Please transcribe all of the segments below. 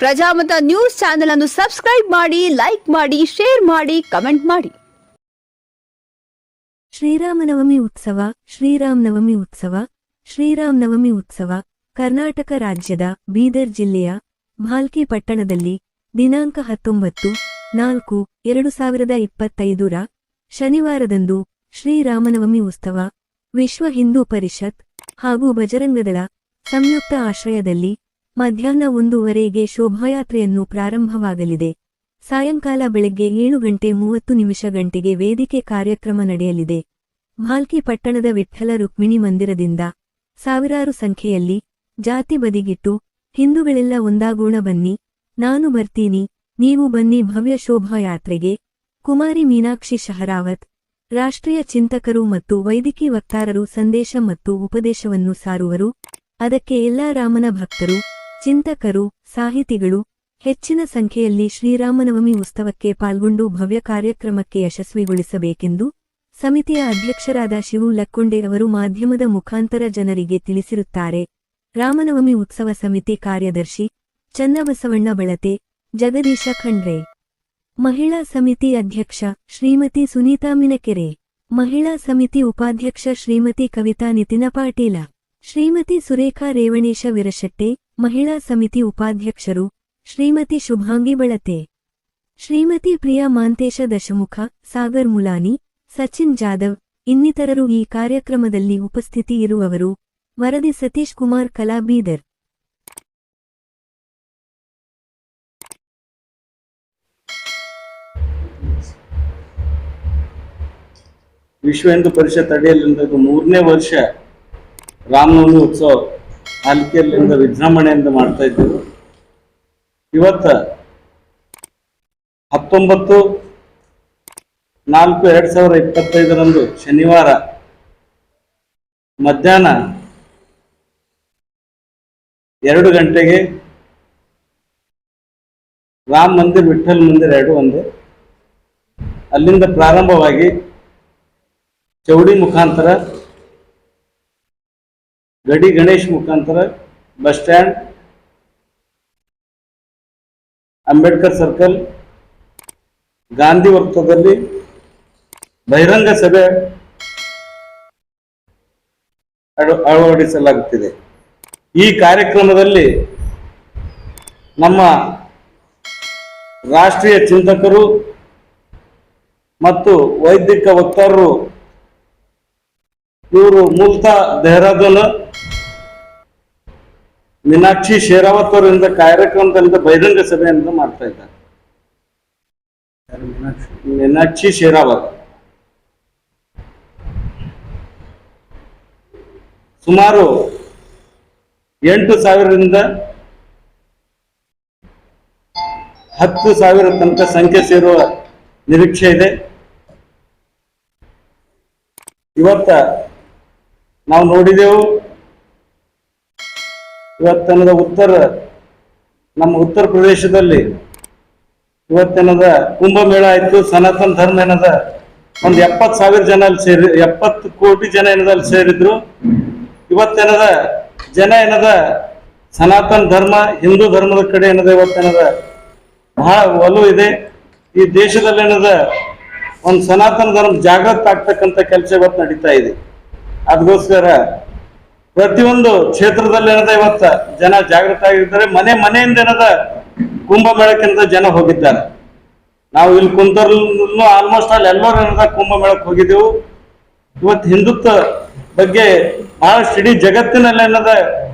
Prajamata news channel ಅನ್ನು subscribe ಮಾಡಿ, like ಮಾಡಿ, ಶೇರ್ ಮಾಡಿ, ಕಮೆಂಟ್ ಮಾಡಿ. ಶ್ರೀರಾಮನವಮಿ ಉತ್ಸವ ಶ್ರೀರಾಮನವಮಿ ಉತ್ಸವ ಶ್ರೀರಾಮನವಮಿ ಉತ್ಸವ, ಕರ್ನಾಟಕ ರಾಜ್ಯದ ಬೀದರ್ ಜಿಲ್ಲೆಯ ಭಾಲ್ಕಿ ಪಟ್ಟಣದಲ್ಲಿ ದಿನಾಂಕ ಹತ್ತೊಂಬತ್ತು, ನಾಲ್ಕು, ಎರಡು ಸಾವಿರದ ಇಪ್ಪತ್ತೈದರ ಶನಿವಾರದಂದು ಶ್ರೀರಾಮನವಮಿ ಉತ್ಸವ ವಿಶ್ವ ಹಿಂದೂ ಪರಿಷತ್ ಹಾಗೂ ಬಜರಂಗದಳ ಸಂಯುಕ್ತ ಆಶ್ರಯದಲ್ಲಿ ಮಧ್ಯಾಹ್ನ ಒಂದೂವರೆಗೆ ಶೋಭಾಯಾತ್ರೆಯನ್ನು ಪ್ರಾರಂಭವಾಗಲಿದೆ. ಸಾಯಂಕಾಲ ಬೆಳಗ್ಗೆ ಏಳು ಗಂಟೆ ಮೂವತ್ತು ನಿಮಿಷ ಗಂಟೆಗೆ ವೇದಿಕೆ ಕಾರ್ಯಕ್ರಮ ನಡೆಯಲಿದೆ. ಭಾಲ್ಕಿ ಪಟ್ಟಣದ ವಿಠ್ಠಲ ರುಕ್ಮಿಣಿ ಮಂದಿರದಿಂದ ಸಾವಿರಾರು ಸಂಖ್ಯೆಯಲ್ಲಿ ಜಾತಿ ಬದಿಗಿಟ್ಟು, ಹಿಂದೂಗಳೆಲ್ಲ ಒಂದಾಗೋಣ ಬನ್ನಿ, ನಾನು ಬರ್ತೀನಿ, ನೀವು ಬನ್ನಿ ಭವ್ಯ ಶೋಭಾಯಾತ್ರೆಗೆ ಕುಮಾರಿ ಮೀನಾಕ್ಷಿ ಶಹರಾವತ್, ರಾಷ್ಟ್ರೀಯ ಚಿಂತಕರು ಮತ್ತು ವೈದಿಕಿ ವಕ್ತಾರರು ಸಂದೇಶ ಮತ್ತು ಉಪದೇಶವನ್ನು ಸಾರುವರು. ಅದಕ್ಕೆ ಎಲ್ಲಾ ರಾಮನ ಭಕ್ತರು ಚಿಂತಕರು, ಸಾಹಿತಿಗಳು, ಹೆಚ್ಚಿನ ಸಂಖ್ಯೆಯಲ್ಲಿ ಶ್ರೀರಾಮನವಮಿ ಉತ್ಸವಕ್ಕೆ ಪಾಲ್ಗೊಂಡು ಭವ್ಯ ಕಾರ್ಯಕ್ರಮಕ್ಕೆ ಯಶಸ್ವಿಗೊಳಿಸಬೇಕೆಂದು ಸಮಿತಿಯ ಅಧ್ಯಕ್ಷರಾದ ಶಿವು ಲಕ್ಕೊಂಡೆ ಅವರು ಮಾಧ್ಯಮದ ಮುಖಾಂತರ ಜನರಿಗೆ ತಿಳಿಸಿರುತ್ತಾರೆ. ರಾಮನವಮಿ ಉತ್ಸವ ಸಮಿತಿ ಕಾರ್ಯದರ್ಶಿ ಚನ್ನಬಸವಣ್ಣ ಬಳತೆ, ಜಗದೀಶ ಖಂಡ್ರೆ. ಮಹಿಳಾ ಸಮಿತಿ ಅಧ್ಯಕ್ಷ ಶ್ರೀಮತಿ ಸುನೀತಾ ಮಿನಕೆರೆ ಮಹಿಳಾ ಸಮಿತಿ ಉಪಾಧ್ಯಕ್ಷ ಶ್ರೀಮತಿ ಕವಿತಾ ನಿತಿನ ಪಾಟೀಲ. ಶ್ರೀಮತಿ ಸುರೇಖಾ ರೇವಣೇಶ ವಿರಶೆಟ್ಟೆ. ಮಹಿಳಾ ಸಮಿತಿ ಉಪಾಧ್ಯಕ್ಷರು, ಶ್ರೀಮತಿ ಶುಭಾಂಗಿ ಬಳತೆ. ಶ್ರೀಮತಿ ಪ್ರಿಯಾ ಮಾಂತೇಶ ದಶಮುಖ, ಸಾಗರ್ ಮುಲಾನಿ, ಸಚಿನ್ ಜಾಧವ್, ಇನ್ನಿತರರು ಈ ಕಾರ್ಯಕ್ರಮದಲ್ಲಿ ಉಪಸ್ಥಿತಿ ಇರುವವರು, ವರದಿ ಸತೀಶ್ ಕುಮಾರ್ ಕಲಾ ಬೀದರ್. ವಿಶ್ವ ಹಿಂದೂ ಪರಿಷತ್ ಅಡಿಯಲ್ಲಿ ಮೂರನೇ ವರ್ಷ ರಾಮನವಮಿ ಉತ್ಸವ. ಪಾಲಿಕೆಯಲ್ಲಿಂದ ವಿಜೃಂಭಣೆಯಿಂದ ಮಾಡ್ತಾ ಇದ್ದೇವೆ. ಇವತ್ತ ಹತ್ತೊಂಬತ್ತು ನಾಲ್ಕು ಎರಡ್ ಸಾವಿರದ ಇಪ್ಪತ್ತೈದರಂದು ಶನಿವಾರ ಮಧ್ಯಾಹ್ನ ಎರಡು ಗಂಟೆಗೆ ರಾಮ್ ಮಂದಿರ್, ವಿಠ್ಠಲ್ ಮಂದಿರ್ ಎರಡು ಒಂದು. ಅಲ್ಲಿಂದ ಪ್ರಾರಂಭವಾಗಿ ಚೌಡಿ ಮುಖಾಂತರ ಗಡಿ ಗಣೇಶ್ ಮುಖಾಂತರ bus stand, Ambedkar circle, Gandhi ವೃತ್ತದಲ್ಲಿ ಬಹಿರಂಗ ಸಭೆ ಅಳ- ಅಳವಡಿಸಲಾಗುತ್ತಿದೆ. ಈ ಕಾರ್ಯಕ್ರಮದಲ್ಲಿ ನಮ್ಮ ರಾಷ್ಟ್ರೀಯ ಚಿಂತಕರು ಮತ್ತು ವೈದ್ಯಕ ವಕ್ತಾರರು ಇವರು ಮೂಲತಃ ಡೆಹ್ರಾಡೂನ್ ಮೀನಾಕ್ಷಿ ಶೇರಾವತ್ ಅವರಿಂದ ಕಾರ್ಯಕ್ರಮದಲ್ಲಿ ಬಹಿರಂಗ ಸಭೆಯನ್ನು ಮಾಡ್ತಾ ಇದ್ದಾರೆ. ಮೀನಾಕ್ಷಿ ಶೇರಾವತ್. ಸುಮಾರು ಎಂಟು ಸಾವಿರದಿಂದ ಹತ್ತು ಸಾವಿರ ತನಕ ಸಂಖ್ಯೆ ಸೇರುವ ನಿರೀಕ್ಷೆ ಇದೆ. ಇವತ್ತ ನಾವು ನೋಡಿದೆವು ಇವತ್ತನದ ಉತ್ತರ ನಮ್ಮ ಉತ್ತರ ಪ್ರದೇಶದಲ್ಲಿ ಇವತ್ತಿನದ ಕುಂಭಮೇಳ ಆಯ್ತು. ಸನಾತನ ಧರ್ಮ ಏನದ? ಒಂದ್ ಎಪ್ಪತ್ತು ಸಾವಿರ ಜನ ಅಲ್ಲಿ ಸೇರಿ, ಎಪ್ಪತ್ತು ಕೋಟಿ ಜನ ಏನದ ಅಲ್ಲಿ ಸೇರಿದ್ರು. ಇವತ್ತೇನದ ಜನ ಏನದ? ಸನಾತನ ಧರ್ಮ, ಹಿಂದೂ ಧರ್ಮದ ಕಡೆ ಏನದ ಇವತ್ತೇನದ? ಬಹಳ ಒಲವು ಇದೆ. ಈ ದೇಶದಲ್ಲಿ ಏನದ? ಒಂದು ಸನಾತನ ಧರ್ಮ ಜಾಗೃತ ಆಗ್ತಕ್ಕಂಥ ಕೆಲಸ ಇವತ್ತು ನಡೀತಾ ಇದೆ. ಅದಕ್ಕೋಸ್ಕರ ಪ್ರತಿಯೊಂದು ಕ್ಷೇತ್ರದಲ್ಲಿ ಏನದ ಇವತ್ತ ಜನ ಜಾಗೃತ ಆಗಿದ್ದಾರೆ. ಮನೆ ಮನೆಯಿಂದ ಏನದ ಕುಂಭಮೇಳಕ್ಕಿಂತ ಜನ ಹೋಗಿದ್ದಾರೆ. ನಾವು ಇಲ್ಲಿ ಕುಂತರ್ಲು ಆಲ್ಮೋಸ್ಟ್ ಅಲ್ಲಿ ಎಲ್ಲರೂ ಏನದ ಕುಂಭಮೇಳಕ್ಕೆ ಹೋಗಿದ್ದೆವು. ಇವತ್ತು ಹಿಂದುತ್ವ ಬಗ್ಗೆ ಬಹಳಷ್ಟು ಇಡೀ ಜಗತ್ತಿನಲ್ಲಿ ಏನದ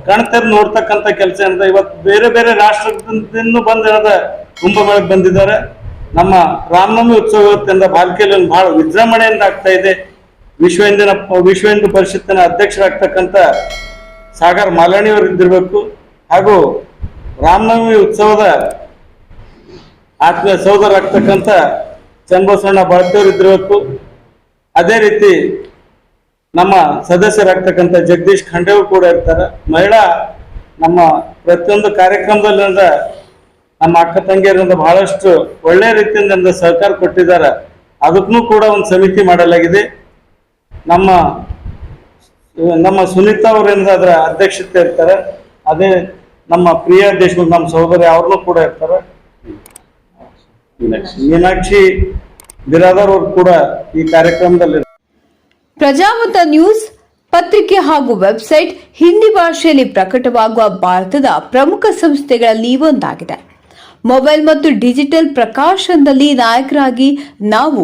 ಕಣ್ತೆರ್ ನೋಡ್ತಕ್ಕಂಥ ಕೆಲಸ ಏನದ, ಇವತ್ತು ಬೇರೆ ಬೇರೆ ರಾಷ್ಟ್ರದಿಂದ ಬಂದು ಏನದ ಕುಂಭಮೇಳಕ್ಕೆ ಬಂದಿದ್ದಾರೆ. ನಮ್ಮ ರಾಮನವಮಿ ಉತ್ಸವ ಇವತ್ತಿಂದ ಬಾಲ್ಕಿಯಲ್ಲಿ ಬಹಳ ವಿಜೃಂಭಣೆಯಿಂದ ಆಗ್ತಾ ಇದೆ. ವಿಶ್ವ ಹಿಂದಿನ ವಿಶ್ವ ಹಿಂದೂ ಪರಿಷತ್ತಿನ ಅಧ್ಯಕ್ಷರಾಗ್ತಕ್ಕಂಥ ಸಾಗರ್ ಮಾಲಾಣಿಯವರು ಇದ್ದಿರಬೇಕು ಹಾಗೂ ರಾಮನವಮಿ ಉತ್ಸವದ ಆತ್ಮೀಯ ಸಹೋದರಾಗ್ತಕ್ಕಂಥ ಚನ್ನಬಸವಣ್ಣ ಬಳತಿಯವರು ಇದ್ದಿರಬೇಕು ಅದೇ ರೀತಿ ನಮ್ಮ ಸದಸ್ಯರಾಗ್ತಕ್ಕಂಥ ಜಗದೀಶ್ ಖಂಡೆಯವರು ಕೂಡ ಇರ್ತಾರೆ. ಮಹಿಳಾ ನಮ್ಮ ಪ್ರತಿಯೊಂದು ಕಾರ್ಯಕ್ರಮದಲ್ಲಿಂದ ನಮ್ಮ ಅಕ್ಕ ತಂಗಿಯರಿಂದ ಬಹಳಷ್ಟು ಒಳ್ಳೆಯ ರೀತಿಯಿಂದ ಸಹಕಾರ ಕೊಟ್ಟಿದ್ದಾರೆ. ಅದಕ್ಕೂ ಕೂಡ ಒಂದು ಸಮಿತಿ ಮಾಡಲಾಗಿದೆ. ನಮ್ಮ ನಮ್ಮ ಸುನೀತಾ ಅವರಿಂದ ಅದರ ಅಧ್ಯಕ್ಷತೆ ಇರ್ತಾರೆ. ಅದೇ ನಮ್ಮ ಪ್ರಿಯ ದೇಶಮುಖ್ ನಮ್ಮ ಸಹೋದರಿ ಅವ್ರನ್ನೂ ಕೂಡ ಇರ್ತಾರೆ. ಮೀನಾಕ್ಷಿ. ಬಿರಾದರ್ ಅವರು ಕೂಡ ಈ ಕಾರ್ಯಕ್ರಮದಲ್ಲಿ ಪ್ರಜಾಮತ ನ್ಯೂಸ್ ಪತ್ರಿಕೆ ಹಾಗೂ ವೆಬ್ಸೈಟ್ ಹಿಂದಿ ಭಾಷೆಯಲ್ಲಿ ಪ್ರಕಟವಾಗುವ ಭಾರತದ ಪ್ರಮುಖ ಸಂಸ್ಥೆಗಳಲ್ಲಿ ಒಂದಾಗಿದೆ. ಮೊಬೈಲ್ ಮತ್ತು ಡಿಜಿಟಲ್ ಪ್ರಕಾಶನದಲ್ಲಿ ನಾಯಕರಾಗಿ ನಾವು